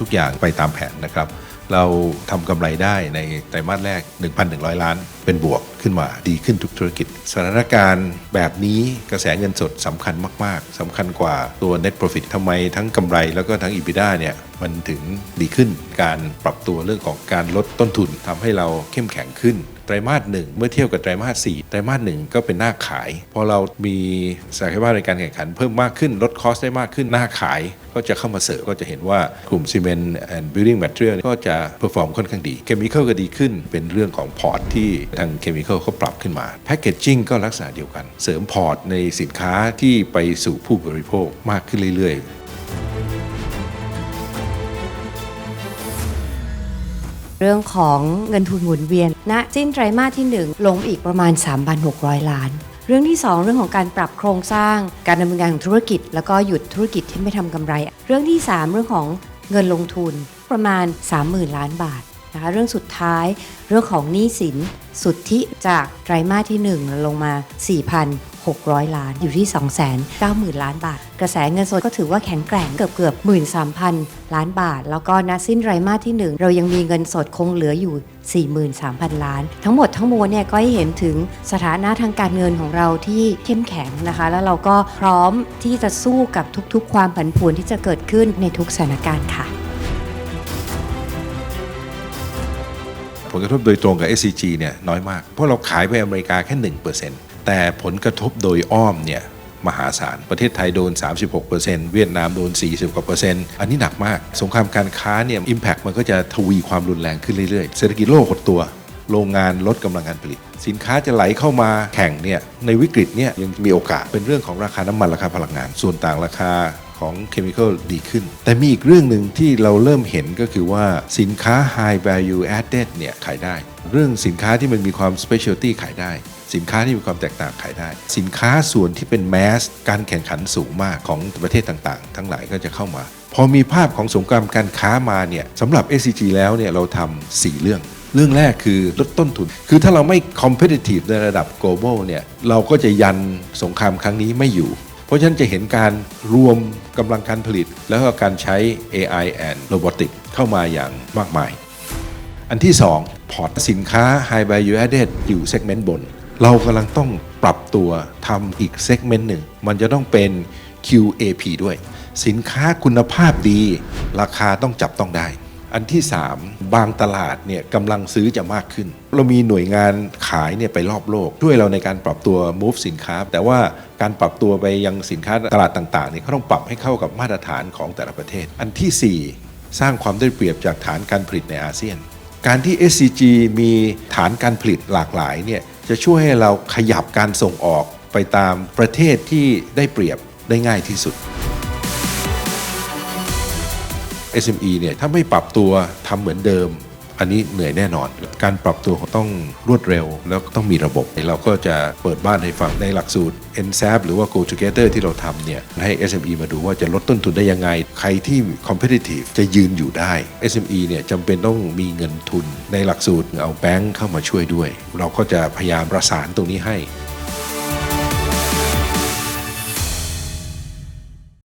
ทุกอย่างไปตามแผนนะครับ เราทำกำไรได้ในไตรมาสแรก 1,100 ล้านเป็นบวกขึ้นมาดีขึ้นทุกธุรกิจ สถานการณ์แบบนี้กระแสเงินสดสำคัญมาก ๆสำคัญกว่าตัว net profit ทำไมทั้งกำไรแล้วก็ทั้ง EBITDA เนี่ยมันถึงดีขึ้นการปรับตัวเรื่องของการลดต้นทุนทำให้เราเข้มแข็งขึ้นไตรมาสหนึ่งเมื่อเทียบกับไตรมาสสี่ไตรมาสหนึ่งก็เป็นหน้าขาย พอเรามีศักยภาพในการแข่งขันเพิ่มมากขึ้นลดคอสได้มากขึ้นหน้าขาย ก็จะเข้ามาเสริมก็จะเห็นว่ากลุ่มซีเมนต์แอนด์บิลดิ้งแมทเทียลก็จะเพอร์ฟอร์มค่อนข้างดีเคมีคอลก็ดีขึ้นเป็นเรื่องของพอร์ตที่ทางเคมีคอลเขาปรับขึ้นมาแพ c เกจจิ้งก็ลักษณะเดียวกัน เสริมพอร์ตในสินค้าที่ไปสู่ผู้บริโภคมากขึ้นเรื่อยๆเรื่องของเงินทุนหมุนเวียนณสิ้นไตรมาสที่ 1 ลงอีกประมาณ 3,600 ล้าน เรื่องที่ 2 เรื่องของการปรับโครงสร้าง การดำเนินงานของธุรกิจ แล้วก็หยุดธุรกิจที่ไม่ทำกำไร เรื่องที่ 3 เรื่องของเงินลงทุนประมาณ 30,000 ล้านบาท นะคะเรื่องสุดท้ายเรื่องของหนี้สินสุทธิจากไตรมาสที่ 1 ลงมา 4,600 ล้านอยู่ที่ 290,000 ล้านบาท กระแสเงินสดก็ถือว่าแข็งแกร่งเกือบเกือบ13,000 ล้านบาท แล้วก็ณสิ้นไตรมาสที่ 1 เรายังมีเงินสดคงเหลืออยู่ 43,000 ล้าน ทั้งหมดทั้งมวลเนี่ยก็ให้เห็นถึงสถานะทางการเงินของเราที่เข้มแข็งนะคะ แล้วเราก็พร้อมที่จะสู้กับทุกๆ ความผันผวนที่จะเกิดขึ้นในทุกสถานการณ์ค่ะ ผลกระทบโดยตรงกับ SCG เนี่ยน้อยมาก เพราะเราขายไปอเมริกาแค่ 1%แต่ผลกระทบโดยอ้อมเนี่ยมหาศาล ประเทศไทยโดน 36%เวียดนามโดน 40 กว่าเปอร์เซ็นต์ อันนี้หนักมาก สงครามการค้าเนี่ยอิมแพคมันก็จะทวีความรุนแรงขึ้นเรื่อยๆ เศรษฐกิจโลกหดตัว โรงงานลดกำลังการผลิต สินค้าจะไหลเข้ามาแข่งเนี่ย ในวิกฤตเนี่ยยังมีโอกาส เป็นเรื่องของราคาน้ำมันราคาพลังงาน ส่วนต่างราคา ของเคมีคอลดีขึ้น แต่มีอีกเรื่องหนึ่งที่เราเริ่มเห็นก็คือว่าสินค้า high value added เนี่ยขายได้ เรื่องสินค้าที่มันมีความ specialty ขายได้สินค้าที่มีความแตกต่างขายได้ สินค้าส่วนที่เป็นแมส การแข่งขันสูงมากของประเทศต่างๆ ทั้งหลายก็จะเข้ามา พอมีภาพของสงครามการค้ามาเนี่ยสำหรับ SCG แล้วเนี่ยเราทำ4เรื่อง เรื่องแรกคือลดต้นทุน คือถ้าเราไม่ competitive ในระดับ global เนี่ยเราก็จะยันสงครามครั้งนี้ไม่อยู่ เพราะฉะนั้นจะเห็นการรวมกำลังการผลิต แล้วก็การใช้ AI and Robotics เข้ามาอย่างมากมาย อันที่ 2 พอร์ตสินค้า High Value Added อยู่เซกเมนต์บน เรากำลังต้องปรับตัวทำอีกเซกเมนต์หนึ่ง มันจะต้องเป็น QAP ด้วย สินค้าคุณภาพดี ราคาต้องจับต้องได้ อันที่ 3 บางตลาดเนี่ยกำลังซื้อจะมากขึ้น เรามีหน่วยงานขายเนี่ยไปรอบโลก ช่วยเราในการปรับตัว move สินค้า แต่ว่าการปรับตัวไปยังสินค้าตลาดต่างๆเนี่ยเขาต้องปรับให้เข้ากับมาตรฐานของแต่ละประเทศ อันทีสี่4 สร้างความได้เปรียบจากฐานการผลิตในอาเซียน การที่ SCG มีฐานการผลิตหลากหลายเนี่ยจะช่วยให้เราขยับการส่งออกไปตามประเทศที่ได้เปรียบได้ง่ายที่สุด SME เนี่ยถ้าไม่ปรับตัวทำเหมือนเดิม อันนี้เหนื่อยแน่นอน การปรับตัวต้องรวดเร็ว แล้วต้องมีระบบ เราก็จะเปิดบ้านให้ฟังในหลักสูตร NSAP หรือว่า Go Together ที่เราทำเนี่ยให้ SME มาดูว่าจะลดต้นทุนได้ยังไง ใครที่ competitive จะยืนอยู่ได้ SME เนี่ยจำเป็นต้องมีเงินทุน ในหลักสูตรเอาแบงค์เข้ามาช่วยด้วย เราก็จะพยายามประสานตรงนี้ให้